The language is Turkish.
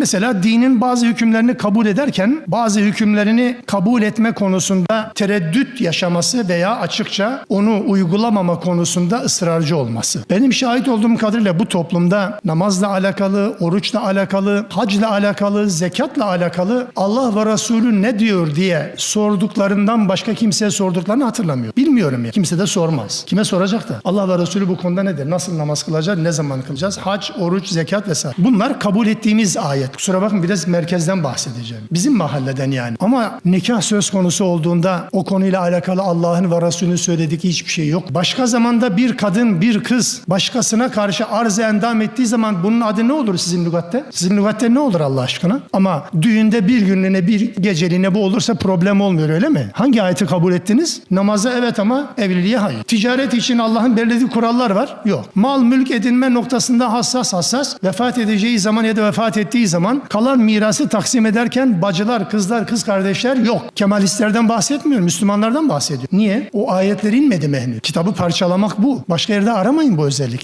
Mesela dinin bazı hükümlerini kabul ederken bazı hükümlerini kabul etme konusunda tereddüt yaşaması veya açıkça onu uygulamama konusunda ısrarcı olması. Benim şahit olduğum kadarıyla bu toplumda namazla alakalı, oruçla alakalı, hacla alakalı, zekatla alakalı Allah ve Resulü ne diyor diye sorduklarından başka kimseye sorduklarını hatırlamıyor. Bilmiyorum ya. Kimse de sormaz. Kime soracak da? Allah ve Resulü bu konuda nedir? Nasıl namaz kılacağız? Ne zaman kılacağız? Hac, oruç, zekat vesaire. Bunlar kabul ettiğimiz ayet. Kusura bakın biraz merkezden bahsedeceğim. Bizim mahalleden yani. Ama nikah söz konusu olduğunda o konuyla alakalı Allah'ın ve Resulünün söylediği hiçbir şey yok. Başka zamanda bir kadın, bir kız başkasına karşı arz endam ettiği zaman bunun adı ne olur sizin lügatte? Sizin lügatte ne olur Allah aşkına? Ama düğünde bir günlüğüne bir geceliğine bu olursa problem olmuyor öyle mi? Hangi ayeti kabul ettiniz? Namaza evet ama evliliğe hayır. Ticaret için Allah'ın belirlediği kurallar var. Yok. Mal mülk edinme noktasında hassas hassas. Vefat edeceği zaman ya da vefat ettiği zaman kalan mirası taksim ederken bacılar, kızlar, kız kardeşler yok. Kemalistlerden bahsetmiyor, Müslümanlardan bahsediyor. Niye? O ayetler inmedi mi henüz? Kitabı parçalamak bu. Başka yerde aramayın bu özellikleri.